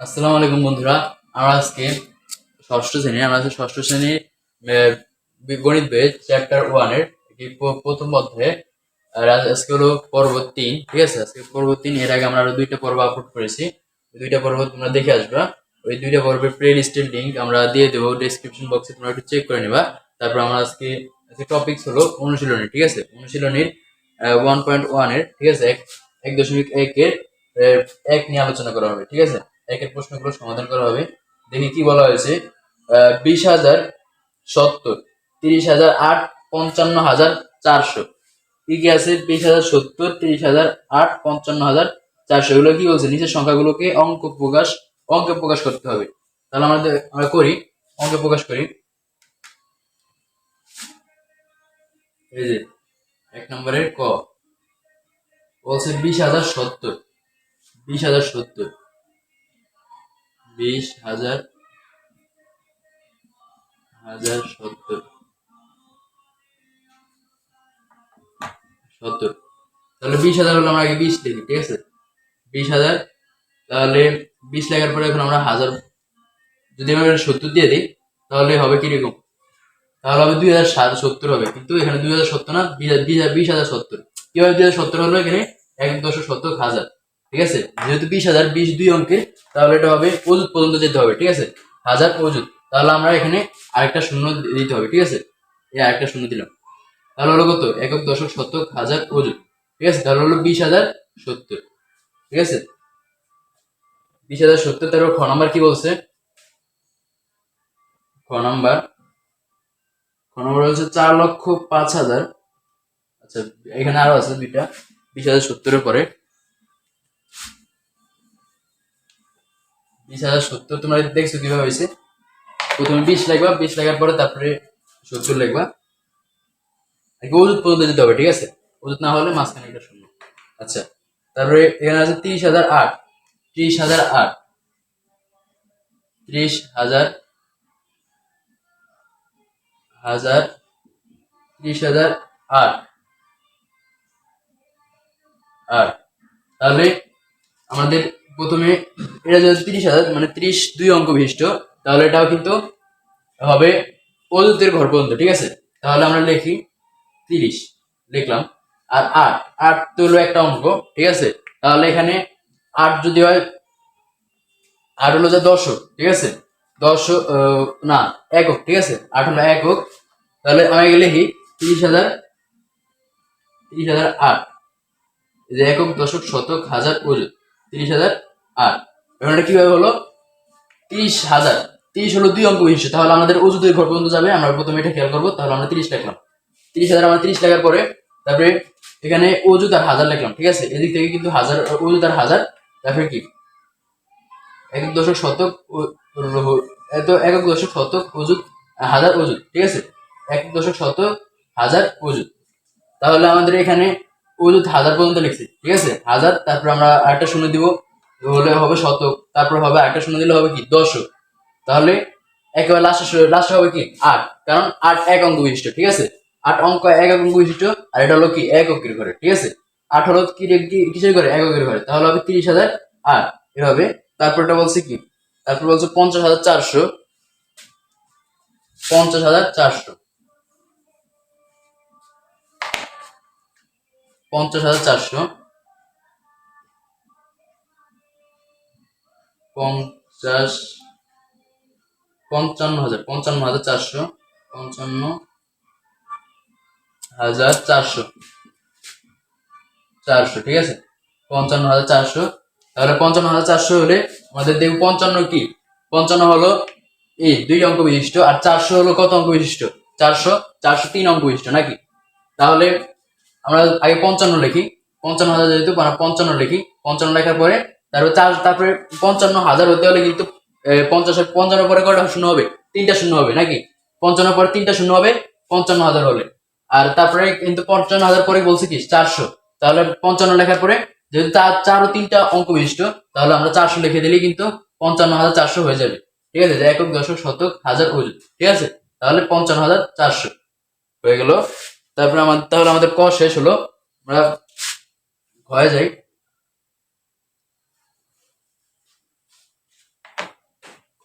আসসালামু আলাইকুম বন্ধুরা। আমরা আজকে ষষ্ঠ শ্রেণি, আমরা আজকে ষষ্ঠ শ্রেণির গণিত বই চ্যাপ্টার ওয়ানের প্রথম অধ্যায়ে। আজকে হলো পর্ব তিন, ঠিক আছে? আজকে পর্ব তিন, এর আগে আমরা আরও দুইটা পর্ব আপলোড করেছি। দুইটা পর্ব তোমরা দেখে আসবা। ওই দুইটা পর্বের প্লে লিস্টের লিঙ্ক আমরা দিয়ে দেবো ডিসক্রিপশন বক্সে তোমরা একটু চেক করে নিবা। তারপর আমরা আজকে আজকে টপিকস হলো অনুশীলনী, ঠিক আছে? অনুশীলনীর ওয়ান পয়েন্ট ওয়ানের ঠিক আছে? এক এক দশমিক একের এক নিয়ে আলোচনা করা হবে, ঠিক আছে? একের প্রশ্নগুলো সমাধান করা হবে। দেখি কি বলা হয়েছে। বিশ হাজার সত্তর, তিরিশ হাজার আট, পঞ্চান্ন হাজার চারশো। কি কি আছে? বিশ হাজার সত্তর, তিরিশ হাজার আট, পঞ্চান্ন হাজার চারশো। এগুলো কি বলছে? নিচের সংখ্যাগুলোকে অঙ্ক প্রকাশ, অঙ্কে প্রকাশ করতে হবে। তাহলে আমাদের আমরা করি, অঙ্কে প্রকাশ করি। এই যে, এক নম্বরের ক। বলছে বিশ হাজার সত্তর, বিশ হাজার সত্তর। বিশ হাজার হাজার সত্তর। সত্তর। তাহলে বিশ হাজার হলো আমরা আগে বিশ লিখি ঠিক আছে? বিশ হাজার, তাহলে বিশ লেখার পরে এখন আমরা হাজার, যদি আমরা সত্তর দিয়ে দিই, তাহলে হবে কীরকম? তাহলে হবে দুই হাজার সাত সত্তর হবে, কিন্তু এখানে দুই হাজার সত্তর না, বিশ হাজার- বিশ হাজার সত্তর। কীভাবে দুই হাজার সত্তর হলো এখানে? এক দশ সত্তর হাজার। ঠিক আছে? যেহেতু বিশ হাজার, বিশ দুই অঙ্কের, তাহলে এটা হবে অজুত পর্যন্ত যেতে হবে, ঠিক আছে? হাজার অজুত তাহলে আমরা এখানে আরেকটা শূন্য দিতে হবে, ঠিক আছে? এই আরেকটা শূন্য দিলাম। তাহলে হলো কত? একক দশক শতক হাজার অজুত ঠিক আছে? তাহলে হলো বিশ হাজার সত্তর। ঠিক আছে? বিশ হাজার সত্তর তারপর খ নাম্বার কি বলছে? খ নাম্বার খ নাম্বার হচ্ছে চার লক্ষ পাঁচ হাজার। আচ্ছা এখানে আরও আছে দুইটা। বিশ হাজার সত্তরের পরে বিশ হাজার সত্তর, তোমরা দেখছ কীভাবে হয়েছে? প্রথমে বিশ লাগবা, বিশ লাগার পরে তারপরে সত্তর লাগবা। আগে ওজুত পর্যন্ত যেতে হবে, ঠিক আছে? ওজুত না হলে মাঝখানে একটা শূন্য। আচ্ছা তারপরে এখানে আছে তিরিশ হাজার আট। ত্রিশ হাজার আট। ত্রিশ হাজার হাজার, ত্রিশ হাজার আট। আট। তাহলে আমাদের প্রথমে এটা যদি তিরিশ হাজার মানে ত্রিশ দুই অঙ্ক বিশিষ্ট, তাহলে এটাও কিন্তু হবে অযুতের ঘর পর্যন্ত, ঠিক আছে? তাহলে আমরা লিখি তিরিশ, লিখলাম। আর আট আট তো হলো একটা অঙ্ক, ঠিক আছে? তাহলে এখানে আট যদি হয়, আট হলো যে দশক, ঠিক আছে? দশ না, একক, ঠিক আছে? আট হলো একক। তাহলে আমি লিখি তিরিশ হাজার তিরিশ হাজার আট। একক, দশক, শতক, হাজার ওজন তিরিশ হাজার এখন এটা কীভাবে হলো? তিরিশ হাজার। তিরিশ হলো দুই অঙ্ক বিশিষ্ট। তাহলে আমাদের ওজুদের ঘর পর্যন্ত যাবে। আমরা প্রথমে এটা খেয়াল করব। তাহলে আমরা তিরিশ লিখলাম। তিরিশ হাজার আমরা তিরিশ লেখার পরে তারপরে এখানে অজুত আর হাজার লিখলাম। ঠিক আছে? এদিক থেকে কিন্তু হাজার অজুত আর হাজার। তারপরে কি? একক দশক শতক এত একক দশক শতক অজুত হাজার অজুত ঠিক আছে? একক দশক শতক, হাজার অজুত তাহলে আমাদের এখানে অজুত হাজার পর্যন্ত লিখছি। ঠিক আছে? হাজার, তারপর আমরা আরেকটা শূন্য দিব। হলে হবে শতক, তারপর হবে আরেকটা শূন্য দিলে হবে কি? দশক। তাহলে একেবারে লাস্টে লাস্ট হবে কি? আট। কারণ আট এক অঙ্ক বিশিষ্ট, ঠিক আছে? আট অঙ্ক এক অঙ্ক বিশিষ্ট, আর এটা হলো কি? এক এককের ঘরে, ঠিক আছে? আট হলো কি- কিসের ঘরে? এককের ঘরে। তাহলে হবে তিরিশ হাজার আট। এভাবে তারপর এটা বলছে কি? তারপর বলছে পঞ্চাশ হাজার চারশো। পঞ্চাশ হাজার চারশো। পঞ্চাশ হাজার চারশো। পঞ্চাশ, পঞ্চান্ন হাজার পঞ্চান্ন হাজার চারশো, পঞ্চান্ন হাজার চারশো চারশো, ঠিক আছে? পঞ্চান্ন হাজার চারশো। তাহলে পঞ্চান্ন হাজার চারশো হলে আমাদের দেখব পঞ্চান্ন কি? পঞ্চান্ন হলো এই দুই অঙ্ক বিশিষ্ট আর চারশো হলো কত অঙ্ক বিশিষ্ট? চারশো চারশো তিন অঙ্ক বিশিষ্ট, নাকি? তাহলে আমরা আগে পঞ্চান্ন লিখি। পঞ্চান্ন হাজার যেহেতু পঞ্চান্ন লিখি। পঞ্চান্ন লেখার পরে তারপরে চার তারপরে পঞ্চান্ন হাজার হতে হলে কিন্তু পঞ্চাশ পঞ্চান্ন পরে কয়টা শূন্য হবে? তিনটা শূন্য হবে, নাকি? পঞ্চান্ন পরে তিনটা শূন্য হবে, পঞ্চান্ন হাজার হলে। আর তারপরে কিন্তু পঞ্চান্ন হাজার পরে বলছে কি? চারশো। তাহলে পঞ্চান্ন লেখার পরে যেহেতু চার চার ও তিনটা অঙ্ক বিশিষ্ট, তাহলে আমরা চারশো লিখে দিলেই কিন্তু পঞ্চান্ন হাজার চারশো হয়ে যাবে। ঠিক আছে? একক দশক শতক হাজার ওজন। ঠিক আছে? তাহলে পঞ্চান্ন হাজার চারশো হয়ে গেল। তারপরে আমাদের তাহলে আমাদের ক শেষ হলো। আমরা হয়ে যাই।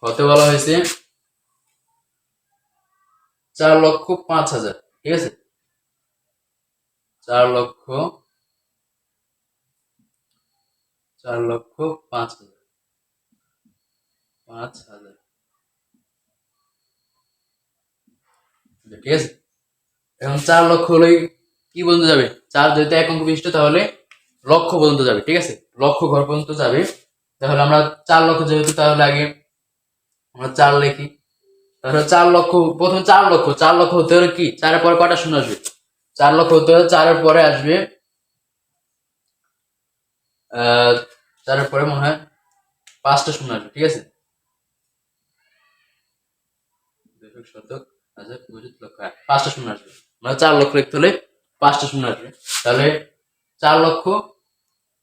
হতে বলা হয়েছে? চার লক্ষ পাঁচ হাজার, ঠিক আছে? চার লক্ষ চার লক্ষ পাঁচ হাজার পাঁচ হাজার। ঠিক আছে? এখন চার লক্ষ হলেই কি পর্যন্ত যাবে? চার যদি এক অঙ্ক বিশিষ্ট, তাহলে লক্ষ পর্যন্ত যাবে, ঠিক আছে? লক্ষ ঘর পর্যন্ত যাবে। তাহলে আমরা চার লক্ষ যেহেতু, তাহলে আগে আমরা চার লিখি। তাহলে চার লক্ষ প্রথম চার লক্ষ চার লক্ষ হতে হলে কি? চারের পরে কটা শূন্য আসবে? চার লক্ষ হতে হলে চারের পরে আসবে চারের পরে মনে হয় পাঁচটা শূন্য আসবে ঠিক আছে? শতক পঁচিশ লক্ষ হ্যাঁ, পাঁচটা শূন্য আসবে। মানে চার লক্ষ লিখতে হলে পাঁচটা শূন্য আসবে। তাহলে চার লক্ষ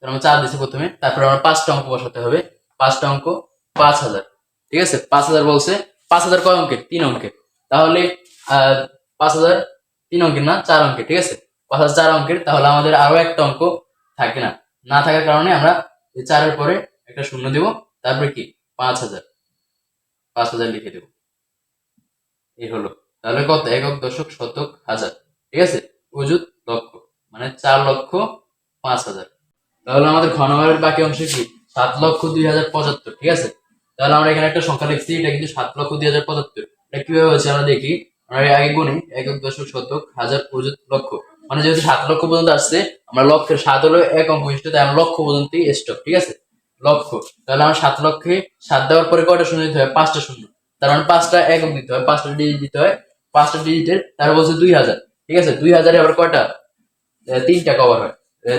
আমরা চার দিচ্ছি প্রথমে তারপরে আমরা পাঁচটা অঙ্ক বসাতে হবে পাঁচটা অঙ্ক পাঁচ হাজার। ঠিক আছে? পাঁচ হাজার বলছে। পাঁচ হাজার কয় অঙ্কের? তিন অঙ্কের। তাহলে পাঁচ হাজার তিন অঙ্কের না, চার অঙ্কের, ঠিক আছে? পাঁচ হাজার চার অঙ্কের, তাহলে আমাদের আরও একটা অঙ্ক থাকে না। না থাকার কারণে আমরা চারের পরে একটা শূন্য দেব। তারপরে কি? পাঁচ হাজার। পাঁচ হাজার লিখে দেব। এই হলো। তাহলে কত? একক, দশক, শতক, হাজার। ঠিক আছে? অযুত লক্ষ। মানে চার লক্ষ পাঁচ হাজার। তাহলে আমাদের ঘ নম্বরের বাকি অংশ কি? সাত লক্ষ দুই হাজার পঁচাত্তর। ঠিক আছে? তাহলে আমরা এখানে একটা সংখ্যা লিখছি, এটা কিন্তু সাত লক্ষ দুই হাজার পঁচাত্তর। এটা কীভাবে হচ্ছে আমরা দেখি? আমরা আগে গুনি একক দশক শতক, হাজার লক্ষ মানে যেহেতু সাত লক্ষ পর্যন্ত আসছে, আমরা লক্ষের সাত হলো এক অঙ্ক বিশিষ্ট, তাই আমরা লক্ষ পর্যন্তই স্টক ঠিক আছে? লক্ষ তাহলে আমার সাত লক্ষে সাত দেওয়ার পরে কয়টা শূন্য দিতে হয়? পাঁচটা শূন্য। তার মানে পাঁচটা একক দিতে হয়, পাঁচটা ডিজিট দিতে হয়, পাঁচটা ডিজিটের তার বলছে দুই হাজার। ঠিক আছে? দুই হাজারে আবার কয়টা? তিনটা কভার হয়।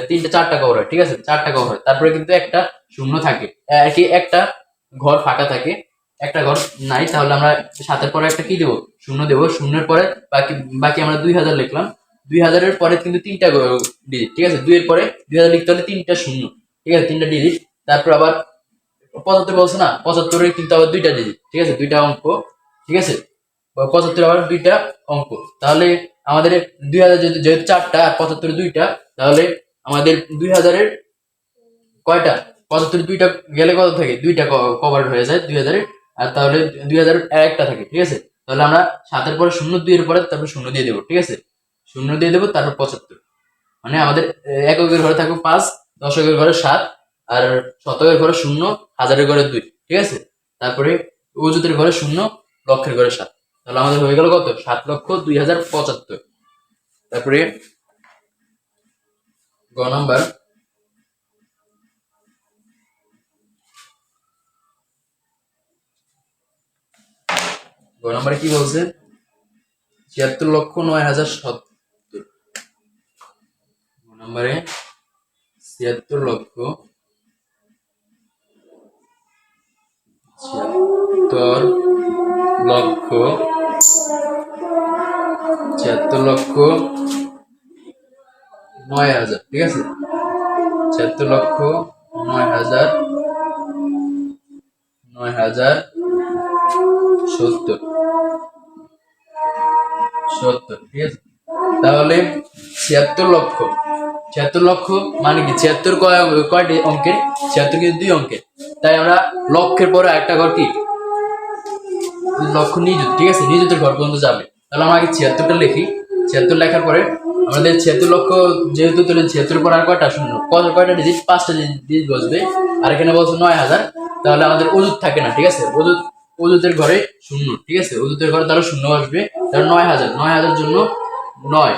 তিনটা, চারটা কভার হয়, ঠিক আছে? চারটা কভার হয়। তারপরে কিন্তু একটা শূন্য থাকে। একটা ঘর ফাঁকা থাকে, একটা ঘর নাই, তাহলে আমরা সাতের পরে একটা কি দেবো? শূন্য দেবো। শূন্যের পরে বাকি বাকি আমরা দুই হাজার লিখলাম। দুই হাজারের পরে কিন্তু তিনটা ডিজিট, ঠিক আছে? দুইয়ের পরে দুই হাজার লিখতে হলে তিনটা শূন্য, ঠিক আছে? তিনটা ডিজিট। তারপর আবার পঁচাত্তর বলছে না, পঁচাত্তরে কিন্তু আবার দুইটা ডিজিট, ঠিক আছে? দুইটা অঙ্ক, ঠিক আছে? পঁচাত্তর আবার দুইটা অঙ্ক। তাহলে আমাদের দুই হাজার যেহেতু চারটা আর পঁচাত্তরে দুইটা, তাহলে আমাদের দুই হাজারের কয়টা? পঁচাত্তর দুইটা গেলে কত থাকে? দুইটা কভার হয়ে যায় দুই হাজারের। আর তাহলে দুই হাজার একটা থাকে, ঠিক আছে? তাহলে আমরা সাতের পরে শূন্য, দুইয়ের পরে তারপর শূন্য দিয়ে দেবো, ঠিক আছে? শূন্য দিয়ে দেবো, তারপর পঁচাত্তর। মানে আমাদের এককের ঘরে থাকবে পাঁচ, দশকের ঘরে সাত, আর শতকের ঘরে শূন্য, হাজারের ঘরে দুই, ঠিক আছে? তারপরে অজুতের ঘরে শূন্য, লক্ষের ঘরে সাত। তাহলে আমাদের হয়ে গেল কত? সাত লক্ষ দুই হাজার পঁচাত্তর। তারপরে গ নাম্বার। গ নাম্বারে কি বলছে? ছিয়াত্তর লক্ষ নয় হাজার সত্তর। নাম্বারে, ছিয়াত্তর লক্ষ ছিয়াত্তর লক্ষ ছিয়াত্তর লক্ষ নয় হাজার, ঠিক আছে? ছিয়াত্তর লক্ষ নয় হাজার নয় হাজার সত্তর। সত্তর, ঠিক আছে? তাহলে ছিয়াত্তর লক্ষ। ছিয়াত্তর লক্ষ মানে কি? ছিয়াত্তর কয় কয়টি অঙ্কের? ছিয়াত্তর কিন্তু দুই অঙ্কের। তাই আমরা লক্ষের পরে একটা ঘর কি? লক্ষ নিযুত, ঠিক আছে? নিযুতের ঘর পর্যন্ত যাবে। তাহলে আমরা আগে ছিয়াত্তরটা লিখি। ছিয়াত্তর লেখার পরে আমাদের ছিয়াত্তর লক্ষ যেহেতু তাহলে ছিয়াত্তর পর আর কয়টা শূন্য? কত কয়টা ডিজিট পাঁচটা ডিজিট বসবে। আর এখানে বলছে নয় হাজার। তাহলে আমাদের অজুত থাকে না, ঠিক আছে? অজুত অজুতের ঘরে শূন্য, ঠিক আছে? অজুতের ঘরে তাহলে শূন্য আসবে। তাহলে নয় হাজার। নয় হাজার জন্য নয়।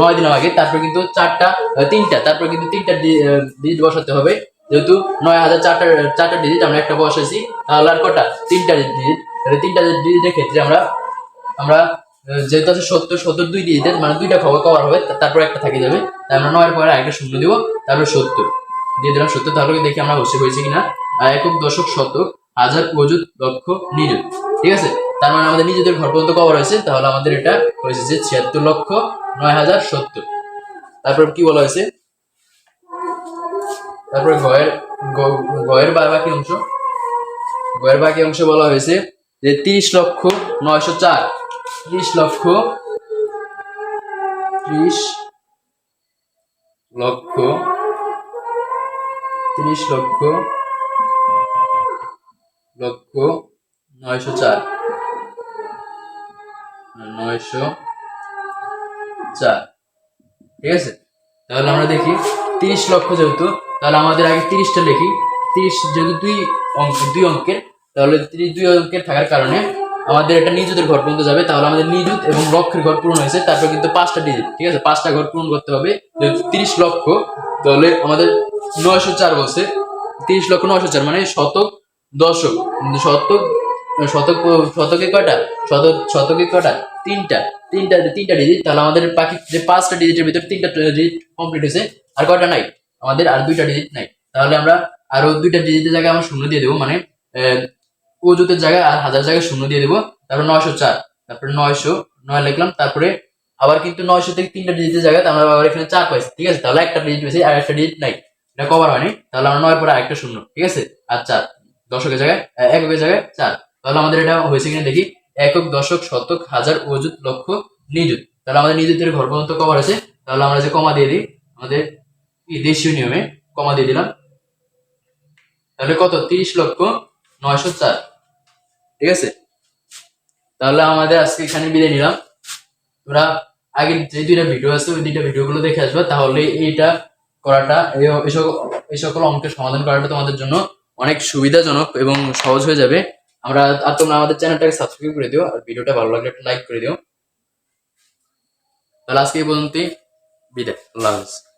নয় দিন আগে, তারপর কিন্তু চারটা তিনটা। তারপর কিন্তু তিনটা ডিজিট বসাতে হবে। যেহেতু নয় হাজার চারটা চারটা ডিজিট আমরা একটা বসাইছি, তাহলে আর কটা? তিনটা ডিজিট তাহলে তিনটা ডিজিটের ক্ষেত্রে আমরা আমরা যেহেতু আছে সত্তর সত্তর দুই ডিজিটের মানে দুইটা খবর কভার হবে তারপর একটা থেকে যাবে। তাই আমরা নয়ের পরে আরেকটা শূন্য দিব তারপরে সত্তর। দিয়ে দিলাম সত্তর, তাহলে দেখি আমরা বসে হয়েছে কিনা। একক দশক শতক। হাজার অযুত লক্ষ নিযুত। ঠিক আছে? তার মানে আমাদের নিজেদের ঘর পর্যন্ত কভার হয়েছে। তাহলে আমাদের এটা হয়েছে যে ছিয়াত্তর লক্ষ নয় হাজার সত্তর। তারপর কি বলা হয়েছে? তারপরে গয়ের গয়ের বাকি অংশ। গয়ের বাকি অংশ বলা হয়েছে যে তিরিশ লক্ষ নয়শো চার। ত্রিশ লক্ষ ত্রিশ লক্ষ ত্রিশ লক্ষ লক্ষ নয়শো চার। নয়শো চার। ঠিক আছে? তাহলে আমরা দেখি, তিরিশ লক্ষ যেহেতু, তাহলে আমাদের আগে তিরিশটা লিখি। তিরিশ যেহেতু দুই অঙ্ক, দুই অঙ্কের, তাহলে তিরিশ দুই অঙ্কের থাকার কারণে আমাদের এটা নিযুতের ঘর পর্যন্ত যাবে। তাহলে আমাদের নিযুত এবং লক্ষের ঘর পূরণ হয়েছে, তারপর কিন্তু পাঁচটা ডিজিট ঠিক আছে? পাঁচটা ঘর পূরণ করতে হবে, যেহেতু তিরিশ লক্ষ, তাহলে আমাদের নয়শো চার বলছে। তিরিশ লক্ষ নয়শো চার মানে শতক দশক, শতক শতক, শতকে কয়টা? শতক, শতকে কয়টা? তিনটা। তিনটা তিনটা ডিজিট তাহলে আমাদের বাকি যে পাঁচটা ডিজিটের ভিতরে তিনটা ডিজিট কমপ্লিট হয়েছে। আর কয়টা নাই? আমাদের আর দুইটা ডিজিট নাই। তাহলে আমরা আরও দুইটা ডিজিটের জায়গায় আমরা শূন্য দিয়ে দেবো। মানে অজুতের জায়গায় আর হাজার জায়গায় শূন্য দিয়ে দেবো। তারপরে নয়শো চার। তারপরে নয়শো, নয় লিখলাম। তারপরে আবার কিন্তু নয়শো থেকে তিনটা ডিজিটের জায়গায় আমরা আবার এখানে চার পাইছি। ঠিক আছে? তাহলে একটা ডিজিট পেয়েছি আর একটা ডিজিট নাই। এটা কভার হয়নি। তাহলে আমরা নয় পরে আরেকটা শূন্য। ঠিক আছে? আর চার। দশকের জায়গায় এককের জায়গায় চার। তাহলে আমাদের এটা হয়েছে কিনা দেখি। একক, দশক, শতক, হাজার, অযুত, লক্ষ, নিযুত। তাহলে আমাদের নিযুতের ঘর পর্যন্ত কভার আছে। তাহলে আমরা যে কমা দিয়ে দিই, আমাদের দেশীয় নিয়মে কমা দিয়ে দিলাম। তাহলে কত? তিরিশ লক্ষ নয়শো চার। ঠিক আছে? তাহলে আমাদের আজকে এখানে বিদায় নিলাম। তোমরা আগের যে দুইটা ভিডিও আছে, ওই দুইটা ভিডিওগুলো দেখে আসবে। তাহলে এইটা করাটা এই সকল অঙ্কের সমাধান করাটা তোমাদের জন্য অনেক সুবিধাজনক এবং সহজ হয়ে যাবে। আমরা আর তোমরা আমাদের চ্যানেলটাকে সাবস্ক্রাইব করে দিও আর ভিডিওটা ভালো লাগলে একটা লাইক করে দিও। তাহলে আজকে এই বিদায়। আল্লাহ হাফিজ।